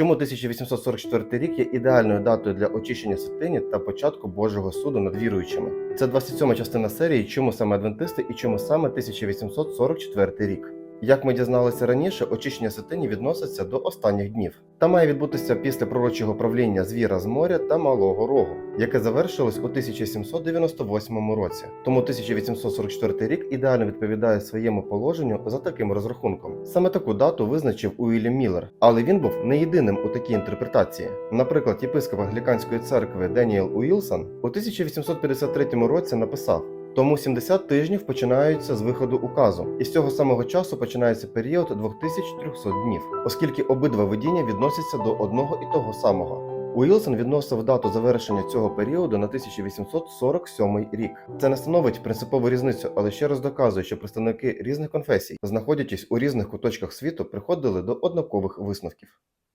Чому 1844 рік є ідеальною датою для очищення святині та початку Божого суду над віруючими? Це 27 частина серії Чому саме адвентисти і чому саме 1844 рік? Як ми дізналися раніше, очищення святині відноситься до останніх днів та має відбутися після пророчого правління звіра з моря та малого рогу, яке завершилось у 1798 році. Тому 1844 рік ідеально відповідає своєму положенню за таким розрахунком. Саме таку дату визначив Уільям Міллер, але він був не єдиним у такій інтерпретації. Наприклад, єпископ англіканської церкви Деніел Уілсон у 1853 році написав. Тому 70 тижнів починаються з виходу указу, і з цього самого часу починається період 2300 днів, оскільки обидва видіння відносяться до одного і того самого. Уілсон відносив дату завершення цього періоду на 1847 рік. Це не становить принципову різницю, але ще раз доказує, що представники різних конфесій, знаходячись у різних куточках світу, приходили до однакових висновків.